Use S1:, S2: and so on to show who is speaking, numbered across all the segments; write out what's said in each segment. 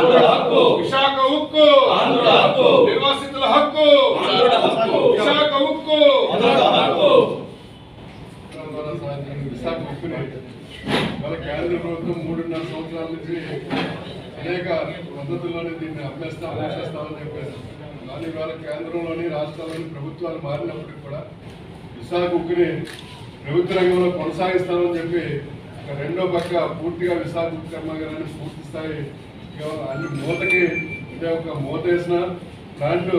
S1: ఆంధ్రుల హక్కు.
S2: విశాఖ ఉక్కు.
S1: ఆంధ్రుల హక్కు.
S2: నిర్వాసితుల హక్కు.
S1: ఆంధ్రుల హక్కు.
S2: విశాఖ ఉక్కు.
S1: ఆంధ్రుల హక్కు.
S2: విశాఖ ఉక్కుని మన కేంద్ర ప్రభుత్వం మూడున్నర సంవత్సరాల నుంచి అనేక పద్ధతుల్లోనే దీన్ని అమ్మేస్తాం అమ్మేస్తామని చెప్పారు. కానీ ఇవాళ కేంద్రంలోని రాష్ట్రాల్లోని ప్రభుత్వాలు మారినప్పటికీ కూడా విశాఖ ఉక్కుని ప్రభుత్వ రంగంలో కొనసాగిస్తామని చెప్పి రెండో పక్క పూర్తిగా విశాఖ ఉక్కు కర్మాగారాన్ని పూర్తి స్థాయి అన్ని మూతకి అంటే ఒక మూత వేసిన ప్లాంట్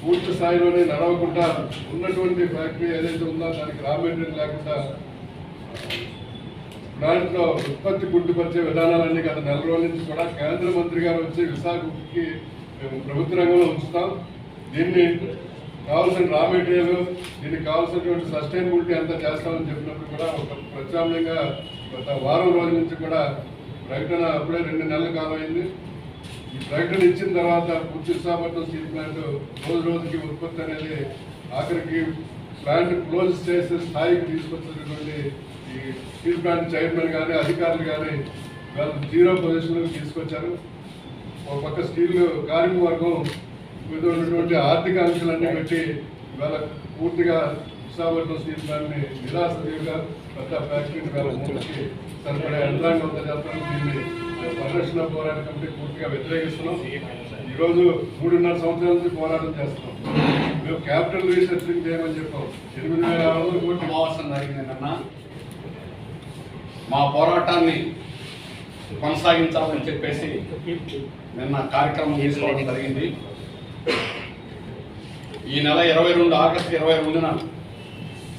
S2: పూర్తి స్థాయిలోనే నడవకుండా ఉన్నటువంటి ఫ్యాక్టరీ ఏదైతే ఉందో దానికి రా మెటీరియల్ లేకుండా ప్లాంట్లో ఉత్పత్తి గుర్తుపరిచే విధానాలన్నీ గత నెల రోజుల నుంచి కూడా కేంద్ర మంత్రి గారు వచ్చి విశాఖకి మేము ప్రభుత్వ రంగంలో ఉంచుతాం. దీన్ని కావాల్సిన రా మెటీరియల్ దీనికి కావాల్సినటువంటి సస్టైనబిలిటీ అంతా చేస్తామని చెప్పినప్పుడు కూడా ఒక ప్రత్యామ్నాయంగా గత వారం రోజుల నుంచి కూడా ప్రకటన అప్పుడే రెండు నెలల కాలం అయింది. ఈ ప్రకటన ఇచ్చిన తర్వాత పూర్తి విశాఖపట్నం స్టీల్ ప్లాంట్ రోజు రోజుకి ఉత్పత్తి అనేది ఆఖరికి ప్లాంట్ క్లోజ్ చేసే స్థాయికి తీసుకొచ్చినటువంటి ఈ స్టీల్ ప్లాంట్ చైర్మన్ కానీ అధికారులు కానీ వాళ్ళు జీరో పొజిషన్లోకి తీసుకొచ్చారు. ఒక పక్క స్టీల్ కార్మిక వర్గం మీద ఉన్నటువంటి ఆర్థిక అంశాలన్నీ పెట్టి ఇవాళ పూర్తిగా విశాఖపట్నం స్టీల్ ప్లాంట్ని నిరాశగా పెద్ద ఫ్యాక్టరీని వేల మూలకి సరిపడే యంత్రాంగంతో చేస్తాను. దీన్ని పరిరక్షణ పోరాట కమిటీ పూర్తిగా వ్యతిరేకిస్తున్నాం. ఈరోజు మూడున్నర సంవత్సరాల నుంచి పోరాటం చేస్తున్నాం. మేము క్యాపిటల్ రీసెర్చింగ్ చేయమని చెప్పాం. ఎనిమిది వేల ఆరు వందల కోట్లు.
S3: సమావేశం జరిగింది మా పోరాటాన్ని కొనసాగించాలని చెప్పేసి నిన్న కార్యక్రమం తీసుకోవడం జరిగింది. ఈ నెల ఇరవై రెండు ఆగస్టు ఇరవై రెండున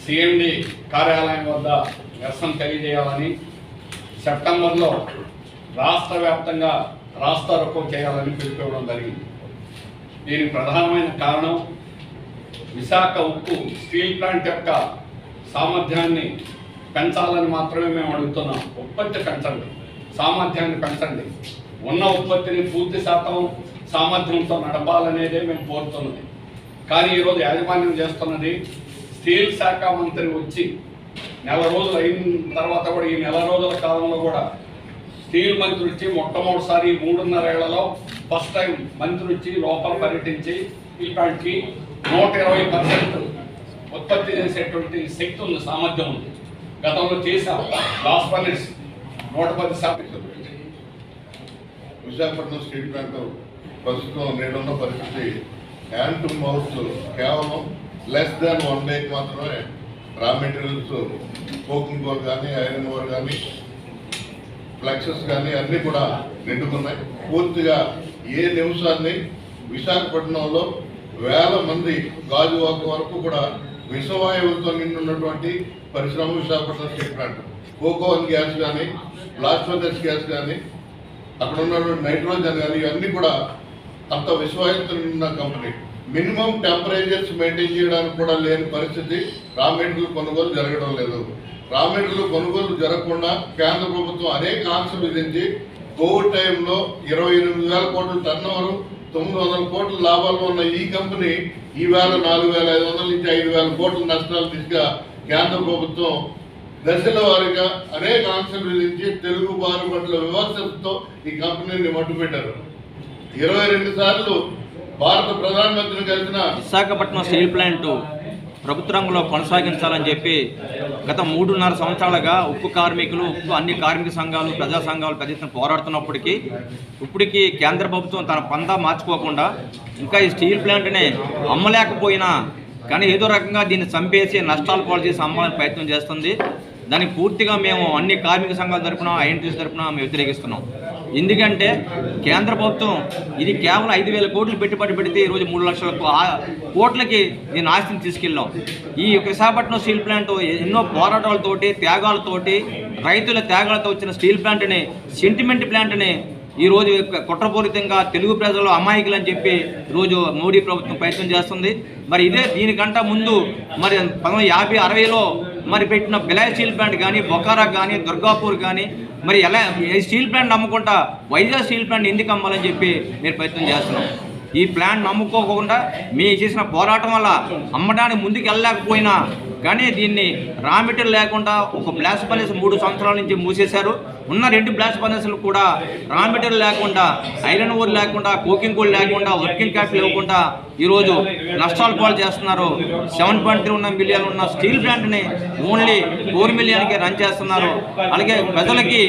S3: సిఎండి కార్యాలయం వద్ద నిరసన తెలియజేయాలని సెప్టెంబర్లో రాష్ట్ర వ్యాప్తంగా రాస్తా రోకో చేయాలని పిలిపివ్వడం జరిగింది. దీనికి ప్రధానమైన కారణం విశాఖ ఉక్కు స్టీల్ ప్లాంట్ యొక్క సామర్థ్యాన్ని పెంచాలని మాత్రమే మేము అడుగుతున్నాం. ఉత్పత్తి పెంచండి. సామర్థ్యాన్ని పెంచండి. ఉన్న ఉత్పత్తిని పూర్తి శాతం సామర్థ్యంతో నడపాలనేదే మేము కోరుతున్నది కానీ ఈరోజు యాజమాన్యం చేస్తున్నది స్టీల్ శాఖ మంత్రి వచ్చి నెల రోజులు అయిన తర్వాత కూడా ఈ నెల రోజుల కాలంలో కూడా స్టీల్ మంత్రి వచ్చి మొట్టమొదటిసారి మూడున్నర ఏళ్ళలో ఫస్ట్ టైం మంత్రి వచ్చి లోపల పర్యటించి ఈ ప్లాంట్కి నూట ఇరవై పర్సెంట్ ఉత్పత్తి చేసేటువంటి శక్తి ఉంది సామర్థ్యం ఉంది. గతంలో చేశాం. లాస్ట్ పర్సెంట్ నూట పది శాతం.
S4: విశాఖపట్నం స్టీల్ ప్లాంట్ ప్రస్తుతం నేడున్న పరిస్థితి హ్యాండ్ టు మౌత్ కేవలం లెస్ దాన్ వన్ డేకి మాత్రమే రా మెటీరియల్స్ కోకింగ్ కోర్ కానీ ఐరన్ ఓర్ కానీ ఫ్లెక్సెస్ కానీ అన్నీ కూడా నిండుకున్నాయి. పూర్తిగా ఏ నిమిషాన్ని విశాఖపట్నంలో వేల మంది గాజువాక వరకు కూడా విషవాయువులతో నిండున్నటువంటి పరిశ్రమ విశాఖపట్నం స్టీల్ ప్లాంట్. కోకో గ్యాస్ కానీ బ్లాస్టోదస్ గ్యాస్ కానీ అక్కడ ఉన్నటువంటి నైట్రోజన్ కానీ ఇవన్నీ కూడా అంత విశ్వాసంతో కంపెనీ మినిమం టెంపరేచర్స్ మెయింటైన్ చేయడానికి కూడా లేని పరిస్థితి రా మెటీరియల్ కొనుగోలు జరగడం లేదు. రా మెటీరియల్ కొనుగోలు జరగకుండా కేంద్ర ప్రభుత్వం అనేక ఆంక్షలు విధించి కోవిడ్ టైంలో ఇరవై ఎనిమిది వేల కోట్ల టర్న్ ఓవర్ తొమ్మిది వందల కోట్ల లాభాలు ఉన్న ఈ కంపెనీ ఈ వేల నాలుగు వేల ఐదు వందల నుంచి ఐదు వేల కోట్ల నష్టాలు దిశగా కేంద్ర ప్రభుత్వం దశల వారీగా అనేక ఆంక్షలు విధించి తెలుగు వారి పట్ల వివక్షతో ఈ కంపెనీని మట్టుపెట్టారు ఇరవై రెండు సార్లు భారత ప్రధానమంత్రిని కలిసిన
S5: విశాఖపట్నం స్టీల్ ప్లాంట్ ప్రభుత్వ రంగంలో కొనసాగించాలని చెప్పి గత మూడున్నర సంవత్సరాలుగా ఉక్కు కార్మికులు ఉక్కు అన్ని కార్మిక సంఘాలు ప్రజా సంఘాలు పెద్ద పోరాడుతున్నప్పటికీ ఇప్పటికీ కేంద్ర ప్రభుత్వం తన పందా మార్చుకోకుండా ఇంకా ఈ స్టీల్ ప్లాంట్ని అమ్మలేకపోయినా కానీ ఏదో రకంగా దీన్ని చంపేసి నష్టాలు పాలు చేసి అమ్మాలని ప్రయత్నం చేస్తుంది. దానికి పూర్తిగా మేము అన్ని కార్మిక సంఘాల తరపున ఐఎన్టీసీ తరపున మేము వ్యతిరేకిస్తున్నాం. ఎందుకంటే కేంద్ర ప్రభుత్వం ఇది కేవలం ఐదు వేల కోట్లు పెట్టుబడి పెడితే ఈరోజు మూడు లక్షల ఆ- కోట్లకి దీని ఆస్తిని తీసుకెళ్ళాం. ఈ విశాఖపట్నం స్టీల్ ప్లాంట్ ఎన్నో పోరాటాలతోటి త్యాగాలతోటి రైతుల త్యాగాలతో వచ్చిన స్టీల్ ప్లాంట్ని సెంటిమెంట్ ప్లాంట్ని ఈ రోజు కుట్రపూరితంగా తెలుగు ప్రజలు అమాయకులు అని చెప్పి ఈరోజు మోడీ ప్రభుత్వం ప్రయత్నం చేస్తుంది. మరి ఇదే దీనికంట ముందు మరి పంతొమ్మిది యాభై అరవైలో మరి పెట్టిన బిలాయ్ స్టీల్ ప్లాంట్ కానీ బొకారా కానీ దుర్గాపూర్ కానీ మరి ఎలా స్టీల్ ప్లాంట్ నమ్ముకుంటా వైజాగ్ స్టీల్ ప్లాంట్ ఎందుకు అమ్మాలని చెప్పి మీరు ప్రయత్నం చేస్తున్నాం. ఈ ప్లాంట్ నమ్ముకోకుండా మీ చేసిన పోరాటం వల్ల అమ్మడానికి ముందుకు వెళ్ళలేకపోయినా కానీ దీన్ని రా మెటీరియల్ లేకుండా ఒక బ్లాస్ట్ ఫర్నేస్ మూడు సంవత్సరాల నుంచి మూసేశారు. ఉన్న రెండు బ్లాస్ట్ ఫర్నేస్లు కూడా రా మెటీరియల్ లేకుండా ఐరన్ ఓర్ లేకుండా కోకింగ్ కోల్ లేకుండా వర్కింగ్ క్యాపిటల్ ఇవ్వకుండా ఈరోజు నష్టాలు పాలు చేస్తున్నారు. సెవెన్ పాయింట్ త్రీ ఉన్న మిలియన్ ఉన్న స్టీల్ ప్లాంట్ని ఓన్లీ ఫోర్ మిలియన్కి రన్ చేస్తున్నారు. అలాగే ప్రజలకి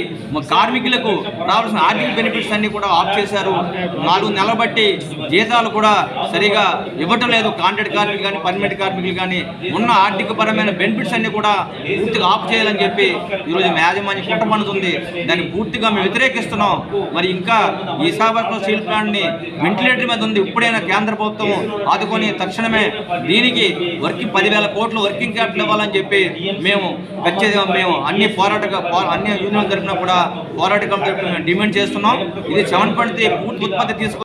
S5: కార్మికులకు రావాల్సిన ఆర్థిక బెనిఫిట్స్ అన్నీ కూడా ఆఫ్ చేశారు. నాలుగు నెలలు బట్టి జీతాలు కూడా సరిగా ఇవ్వటం లేదు. కాంట్రాక్ట్ కార్మికులు కానీ పర్మనెంట్ కార్మికులు కానీ ఉన్న ఆర్థిక పరమైన బెనిఫిట్స్ అన్ని కూడా పూర్తిగా ఆఫ్ చేయాలని చెప్పి ఈరోజు యాజమాన్యం కుట్ర పన్నుతుంది. దాన్ని పూర్తిగా మేము వ్యతిరేకిస్తున్నాం. మరి ఇంకా ఈ విశాఖపట్నం స్టీల్ ప్లాంట్ని వెంటిలేటర్ మీద ఉంది. ఇప్పుడైనా కేంద్ర ప్రభుత్వం ఆదుకొని తక్షణమే దీనికి వర్కింగ్ పదివేల కోట్లు వర్కింగ్ క్యాపిటల్ ఇవ్వాలని చెప్పి మేము ఖచ్చితంగా మేము అన్ని పోరాట అన్ని యూనియన్ తరఫున కూడా పోరాట కమిటీ మేము డిమాండ్ చేస్తున్నాం. ఇది సెవెన్ పాయింట్ పూర్తి ఉత్పత్తి తీసుకు